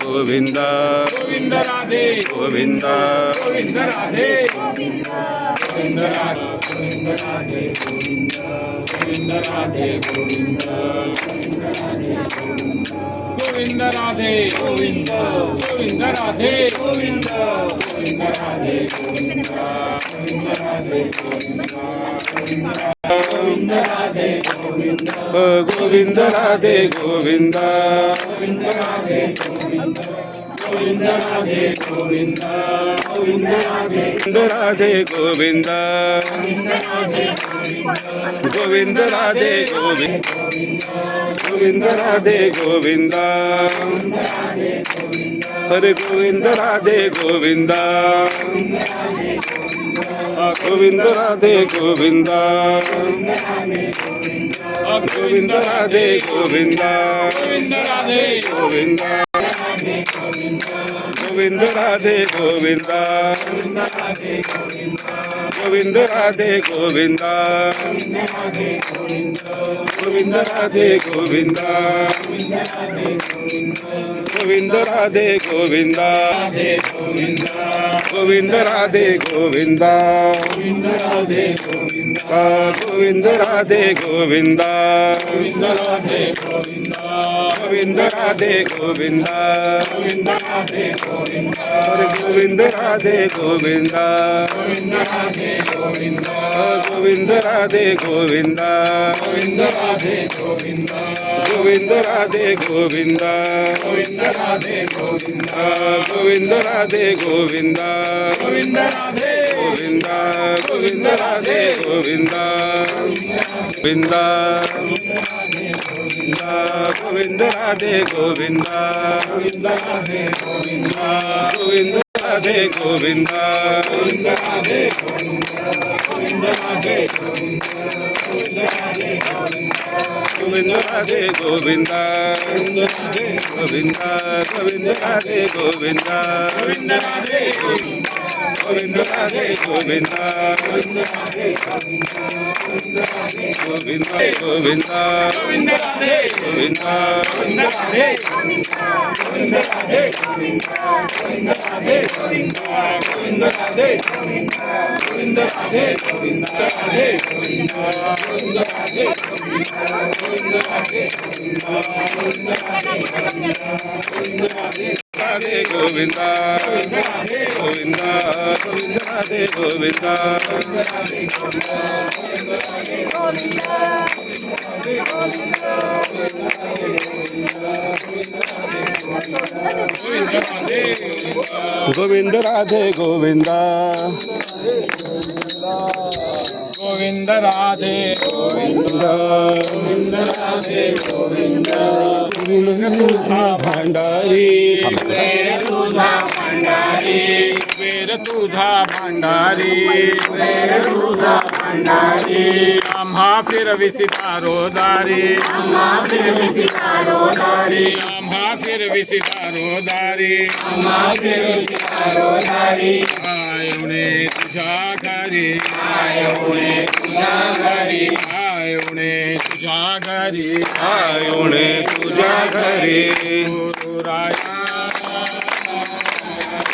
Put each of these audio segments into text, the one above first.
గోవింద గోవింద రాధే గోవింద గోవింద రాధే గోవింద రాధే గోవింద గోవింద రాధే గోవింద గోవింద రాధే గోవింద గోవింద రాధే గోవింద గోవింద రాధే గోవింద గోవింద రాధే గోవింద गोविंद राधे गोविंद. गोविंद राधे गोविंद. गोविंद राधे गोविंद. गोविंद राधे गोविंद. गोविंद राधे गोविंद. गोविंद राधे गोविंद. गोविंद राधे गोविंद. हरे Govind Radhe Govind. Govinda Radhe Govinda Govinda Radhe Govinda Govinda Govinda Radhe Govinda Govinda Radhe Govinda Govinda Radhe Govinda Govinda Radhe Govinda Govinda Radhe Govinda Govinda Radhe Govinda Govinda Radhe Govinda Govinda Radhe Govinda Govind Radhe Govind Govind Radhe Govind Govind Radhe Govind Govind Radhe Govind Govind Radhe Govind Govind Radhe Govind Govind Radhe Govind Govind Radhe Govind Govind Radhe Govind Govind Radhe Govind Govind Radhe Govind Govinda. Govinda Radhe Govinda. Govinda Radhe Govinda. Govinda Radhe Govinda Govinda Radhe Govinda Govinda Radhe Govinda Govind Radhe Govind Radhe Govind Govind Govind Radhe Govind Govind Radhe Govind Govind Radhe Govind Govind Radhe Govind Govind Govind Radhe Govind Govind Radhe Govind Radhe Govind Govind Radhe Govind Govind Radhe Govind Govind Radhe Govind Radhe Govind Govind Radhe Govind Govind Radhe Thank Govinda, Govinda, Govinda, Govinda, Govinda, Govinda, Govind Radhe Govind. Radhe Govind Govind Radhe Govind. Govind Radhe Govind तुझा भांडारी। वेर तुझा भांडारी। वेर तुझा भांडारी। वेर तुझा भांडारी। आम्हा फिरविसी आम्हा फिरविसी आम्हा फिरविसी दारोदारी दारी फिरविसी दारोदारी आयुणे तुझ्या घरी आयुणे तुझ्या घरी आयुणे तुझ्या घरी आयुणे तुझ्या घरी गुरुराया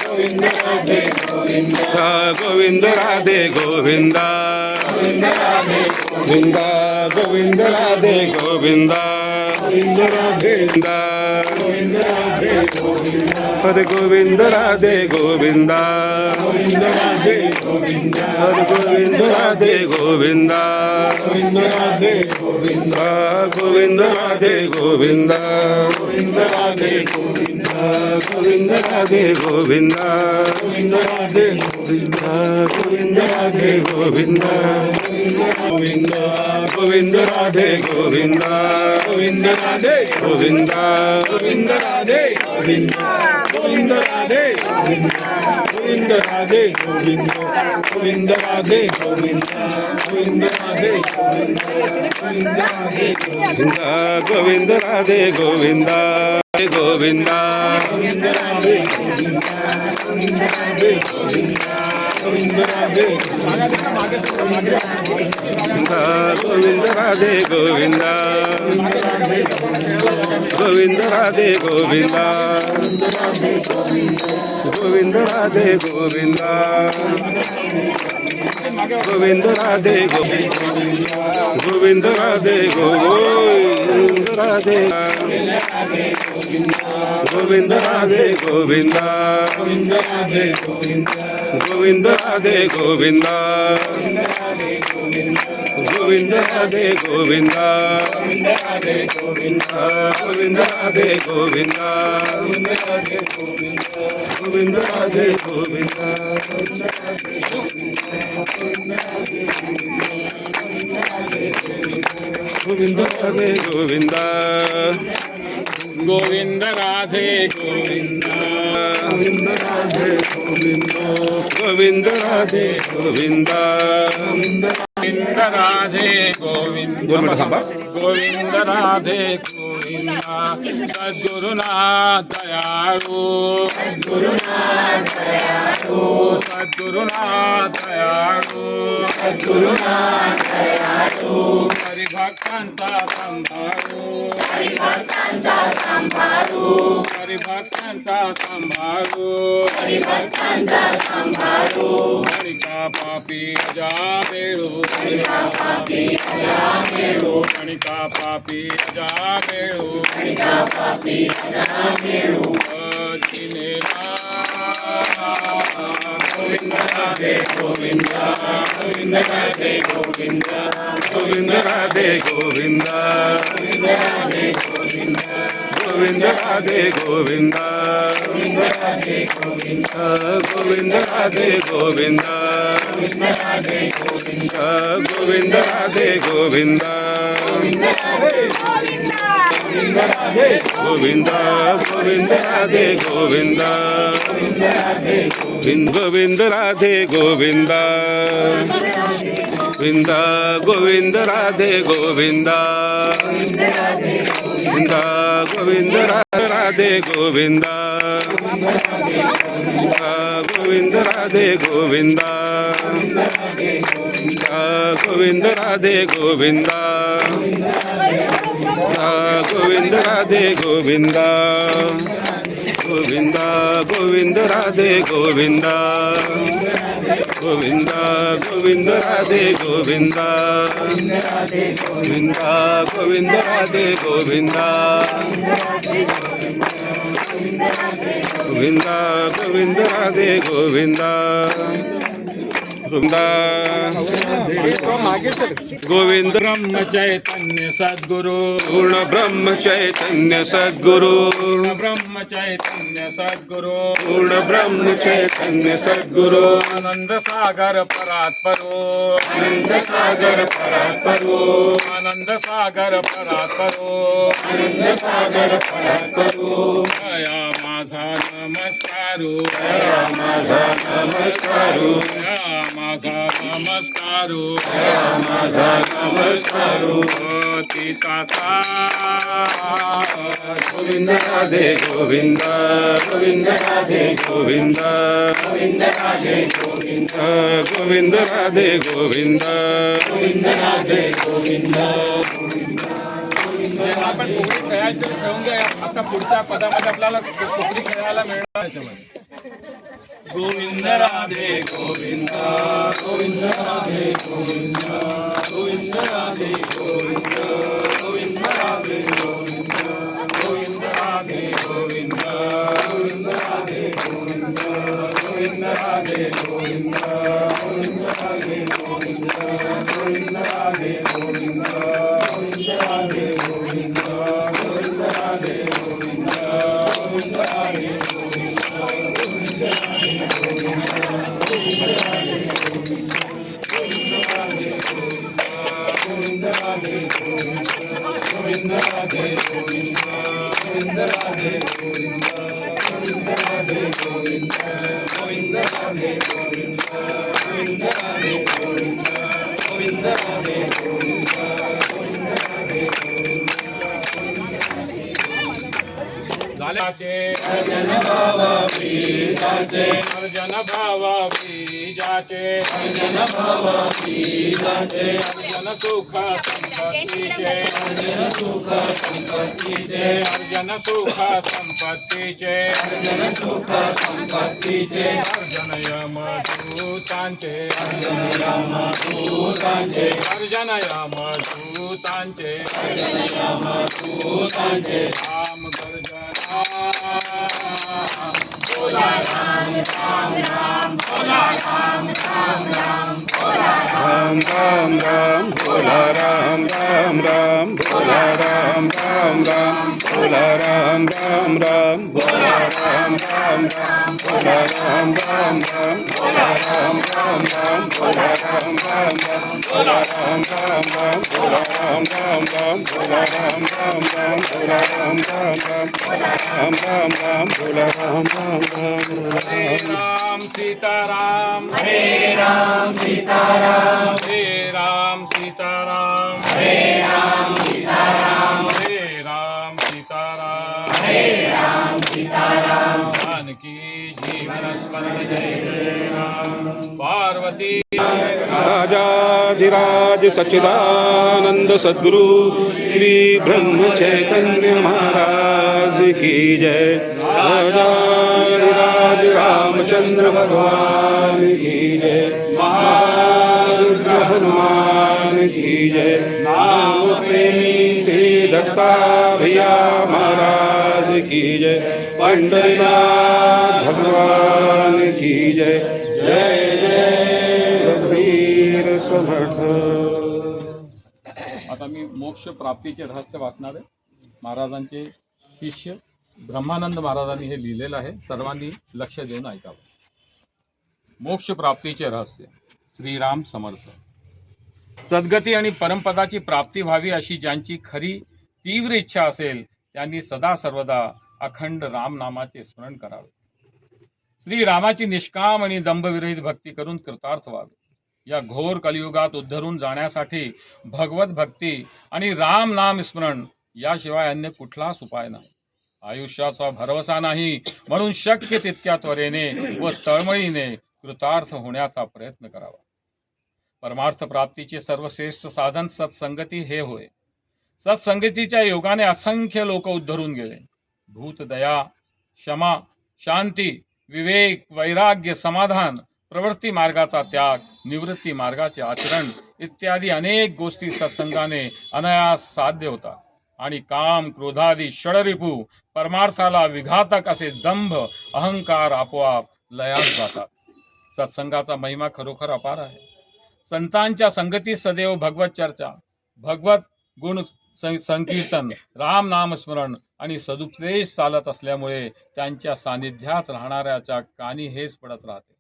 गोविंद राधे गोविंद राधे गोविंद गोविंद राधे गोविंदा गोविंद राधे गोविंदा। गोविंद राधे गोविंदा। గోవింద రాధేంద హరి గోవింద రాధే గోవింద హరి గోవింద రాధే గోవింద గోవింద రాధే గోవింద గోవింద రాధే గోవింద గోవింద రాధే గోవింద గోవింద రాధే గోవింద. ಗೋವಿಂದ ಗೋವಿಂದ ರಾಧೆ ಗೋವಿಂದ ಗೋವಿಂದ ರಾಧೆ ಗೋವಿಂದ ಗೋವಿಂದ ರಾಧೆ ಗೋವಿಂದ ಗೋವಿಂದ ರಾಧೆ ಗೋವಿಂದ ರಾಧೆ ಗೋವಿಂದ ಗೋವಿಂದ ರಾಧೆ ಗೋವಿಂದ ಗೋವಿಂದ ರಾಧೆ ಗೋವಿಂದ ಗೋವಿಂದ ರಾಧೆ ಗೋವಿಂದ ಗೋವಿಂದ ಗೋವಿಂದ ರಾಧೆ ಗೋವಿಂದ ಗೋವಿಂದ ರಾಧೆ ಗೋವಿಂದ गोविंद गोविंद राधे गोविंद गोविंद राधे गोविंद गोविंद राधे सांगा त्यांना मागे मागे गोविंद राधे गोविंदा गोविंद राधे गोविंदा गोविंद राधे गोविंदा गोविंद राधे गोविंद राधे गोविंद राधे गोविंद राधे गोविंदा गोविंद राधे गोविंद ಗೋವಿಂದ ಹೇ ಗೋವಿಂದ ಗೋವಿಂದ ಹೇ ಗೋವಿಂದ ಗೋವಿಂದ ಹೇ ಗೋವಿಂದ ಗೋವಿಂದ ಹೇ ಗೋವಿಂದ ಗೋವಿಂದ ಹೇ ಗೋವಿಂದ గోవింద. రాధే గోవింద. గోవింద రాధే గోవింద. గోవింద రాధే గోవింద. గోవింద రాధే గోవింద. గోవింద రాధే గోవింద సద్గురునాథయారు సద్గురునాథయారు सद्गुरुनाथ दयाळू सद्गुरुनाथ दयाळू सद्गुरुनाथ दयाळू सद्गुरुनाथ दयाळू हरिभक्तांचा सांभाळू। हरिभक्तांचा सांभाळू। हरिभक्तांचा सांभाळू हरिभक्तांचा सांभाळू हरिका पापी जा बेळू। हरिका पापी जा बेळू हरिका पापी जा बेळू हरिका पापी जा बेळू। Govinda Radhe Govinda Govinda Govinda Govinda Govinda Govinda Govinda Govinda Govinda Govinda Govinda Govinda Govinda Govinda Govinda Govinda Govinda Radhe Govinda Govinda Radhe Govinda Govinda Govinda Radhe Govinda Govinda Govinda Radhe Govinda Govinda Radhe Govinda Govinda Radhe Govinda Govinda Radhe Govinda Govinda Govinda Radhe Govinda Govinda Govinda Radhe Govinda Govinda Govinda Radhe Govinda Govinda Govinda Radhe Govinda Govind. ब्रह्म चैतन्य सद्गुरु। पूर्ण ब्रह्म चैतन्य सद्गुरु। पूर्ण ब्रह्म चैतन्य सद्गुरु। पूर्ण ब्रह्म चैतन्य सद्गुरु। आनंद सागर परात्परो आनंद सागर परात्परो आनंद सागर परात्परो आनंद सागर परात्परो दया माझा नमस्कारू। નમસ્કારો માધા નમસ્કારો માધા નમસ્કારો માધા નમસ્કારો તીતા ગોવિંદ રાધે ગોવિંદ ગોવિંદ રાધે ગોવિંદ ગોવિંદ રાધે ગોવિંદ ગોવિંદ રાધે ગોવિંદ ગોવિંદ રાધે ગોવિંદ ગોવિંદ રાધે ગોવિંદ खेळायचं खेळून घ्या. आता पुढच्या पदामध्ये आपल्याला कोकणी खेळायला मिळणार? त्याच्यामध्ये गोविंद राधे गोविंद गोविंद राधे गोविंद गोविंद राधे राधे गोविंद राधे गोविंद गोविंद राधे गोविंद गोविंद राधे गोविंद गोविंद राधे गोविंद गोविंद राधे गोविंद गोविंद राधे गोविंद गोविंद राधे अर्जन भावा बीजाचे अर्जन भावा बीजाचे अर्जन भावा बीजाचे सुख संपत्ति जय अर्जन सुख संपत्ति जय अर्जन सुख संपत्ति जय अर्जन सुख संपत्ति जय अर्जन यम दूतांचे अर्जन यम दूतांचे अर्जन यम दूतांचे अर्जन यम दूतांचे राम गर्जना बोला राम राम राम बोला राम राम राम राम राम राम भोला राम राम राम भोला राम राम राम भोला राम राम राम भोला राम राम राम भोला राम राम राम भोला राम राम राम भोला राम राम राम भोला राम राम राम भोला राम राम राम भोला राम राम राम भोला राम राम राम भोला राम राम राम भोला राम राम राम हरे राम सीताराम हरे राम सीताराम हरे राम सीताराम हरे राम सीताराम हरे जीवन जय राम। पार्वती राजाधिराज सच्चिदानंद सद्गुरु श्री ब्रह्म चैतन्य महाराज की जय। राजाधिराज रामचंद्र भगवान की जय। हनुमान की जय। नाम प्रेमी श्री दत्ता भैया महाराज की जय। पंडरीनाथ भगवान की जय। जय जय रघुवीर समर्थ। आता मी मोक्ष प्राप्तीचे रहस्य वाचणार आहे. महाराजांचे शिष्य ब्रह्मानंद महाराजांनी हे लिहिलेलं आहे. सर्वांनी लक्ष देऊन ऐकावं. मोक्ष प्राप्तीचे रहस्य. श्रीराम समर्थ. सद्गती आणि परमपदाची प्राप्ती व्हावी अशी ज्यांची खरी तीव्र इच्छा असेल त्यांनी सदा सर्वदा अखंड रामनामाचे स्मरण करावे. श्री रामाची निष्काम आणि दंभविरहित भक्ती करून कृतार्थ व्हावे. या घोर कलियुगात उद्धरून जाण्यासाठी भगवत भक्ती आणि राम नाम स्मरण याशिवाय अन्य कुठलाच उपाय नाही. आयुष्याचा भरवसा नाही म्हणून शक्य तितक्या त्वरेने व तळमळीने कृतार्थ होण्याचा प्रयत्न करावा. परमार्थ प्राप्तीचे सर्वश्रेष्ठ साधन सत्संगती हे होय. सत्संगतीच्या योगाने असंख्य लोक उद्धरून गेले. भूत दया क्षमा शांती विवेक वैराग्य समाधान प्रवृत्ती मार्गाचा त्याग निवृत्ती मार्गाचे आचरण इत्यादी अनेक गोष्टी सत्संगाने अनयास साध्य होतात आणि काम क्रोधादी षडरिपू परमार्थाला विघातक असे दंभ अहंकार आपोआप लयास जातात. सत्संगाचा महिमा खरोखर अपार आहे. संतांच्या संगतीत सदैव भगवत चर्चा. भगवत गुण सं- संकीर्तन राम नामस्मरण आणि सदुपदेश चालत असल्यामुळे त्यांच्या सानिध्यात राहणाऱ्याच्या कानी हेच पडत राहते.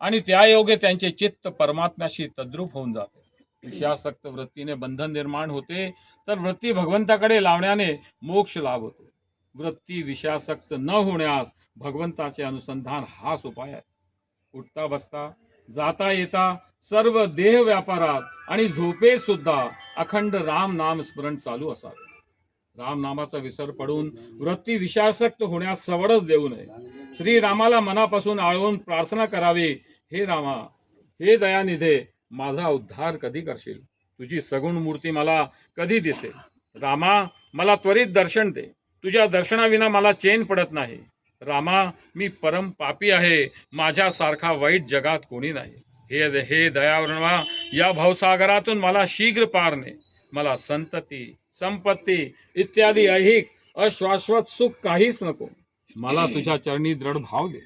आणि त्यायोगे त्यांचे चित्त परमात्म्याशी तद्रूप होऊन जाते. विषयासक्त वृत्तीने बंधन निर्माण होते तर वृत्ती भगवंताकडे लावण्याने मोक्ष लाभ होतो. वृत्ती विषयासक्त न होण्यास भगवंताचे अनुसंधान हाच उपाय आहे. उठता बसता जाता येता सर्व देह व्यापारात आणि झोपेत सुद्धा अखंड राम नाम स्मरण चालू असावे. राम नामाचा विसर पडून वृत्ती विषासक्त होण्यास सवडच देऊ नये. श्री रामाला मनापासून आळवून प्रार्थना करावी. हे रामा हे दयानिधे माझा उद्धार कधी करशील? तुझी सगुण मूर्ती मला कधी दिसेल? रामा मला त्वरित दर्शन दे. तुझ्या दर्शनाविना मला चेन पडत नाही. रामा मी परम पापी आहे. माझ्यासारखा वाईट जगात कोणी नाही. हे हे दयावरणवा या भावसागरातून मला शीघ्र पारणे मला संतती संपत्ती इत्यादी ऐहिक अश्वाश्वत सुख काहीच नको. मला तुझ्या चरणी दृढ भाव दे.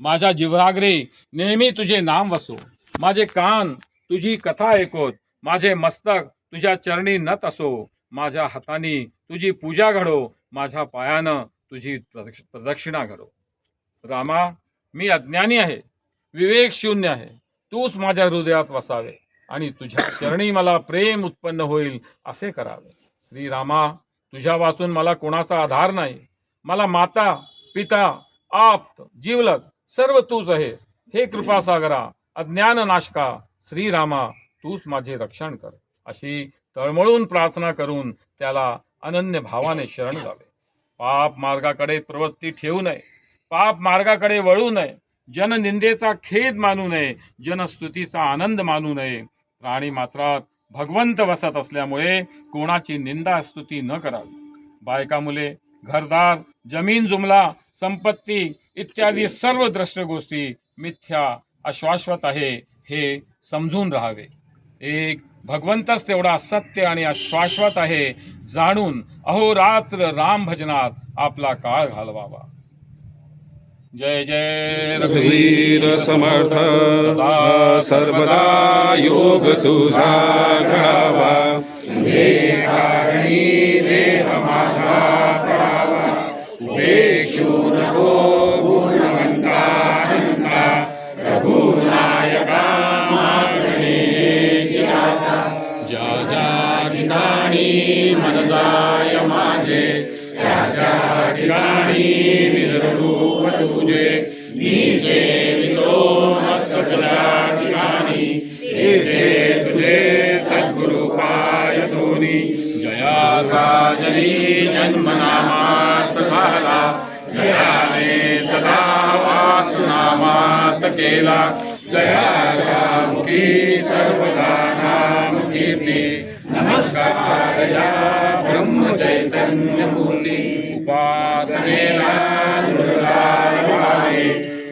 माझ्या जीवराग्रे नेहमी तुझे नाम वसो. माझे कान तुझी कथा ऐकोत. माझे मस्तक तुझ्या चरणी नत असो. माझ्या हाताने तुझी पूजा घडो. माझ्या पायानं तुझी प्रदक्ष- प्रदक्षिणा घडो रामा मी अज्ञानी आहे. विवेक शून्य आहे. तूच माझ्या हृदयात वसावे आणि तुझ्या चरणी मला प्रेम उत्पन्न होईल असे करावे. श्रीरामा तुझ्या वाचून मला कोणाचा आधार नाही. मला माता पिता आप्त जीवलग सर्व तूच आहेस. हे कृपासागरा अज्ञान नाशका श्रीरामा तूच माझे रक्षण कर. अशी तळमळून प्रार्थना करून त्याला अनन्य भावाने शरण जावे पाप मार्गाकडे प्रवृत्ती ठेवू नये. पाप मार्गाकडे वळू नये. जननिंदेचा खेद मानू नये. जनस्तुतीचा आनंद मानू नये. प्राणी मात्रात भगवंत वसत असल्यामुळे कोणाची निंदा स्तुती न करावी. बायका मुले घरदार जमीन जुमला संपत्ती इत्यादी सर्व दृष्ट गोष्टी मिथ्या अश्वाश्वत आहे हे समजून राहावे. एक भगवंतच तेवढा सत्य आणि शाश्वत आहे जाणून अहोरात्र राम भजनात आपला काळ घालवावा. जय जय रघुवीर समर्थ सदा सर्वदा योग तुझा घडावा. केला. जयाच्या मुखी सर्वदा नाम कीर्ती नमस्कार या ब्रह्म चैतन्य मूर्ती उपासनेला नृत्याला लवावे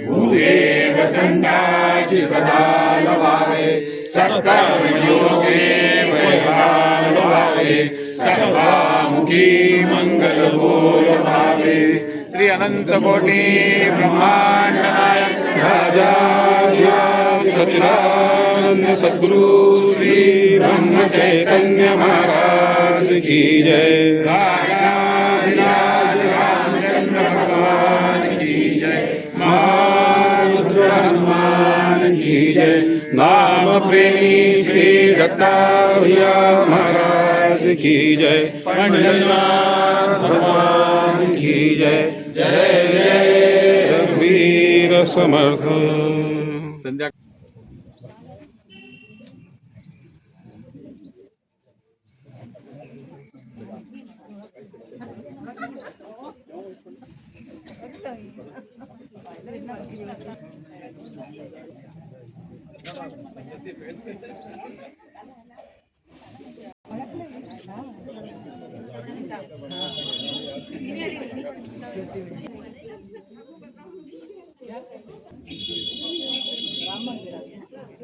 भूदेव संताची सदा लवावे सत्कर्मयोगे वैभाग लवावे सर्वामुखी मंगल बोल भावे श्री अनंत कोटी ब्रह्मा सचिदानंद सद्गुरु श्री ब्रह्म चैतन्य महाराज की जय। रामचंद्र भगवान की जय। महारुद्र हनुमान की जय नाम प्रेमी श्री दत्ता भैया महाराज की जय। पंढरीनाथ भगवान की जय। जय जय रघुवीर समर्थ। संध्या Gracias.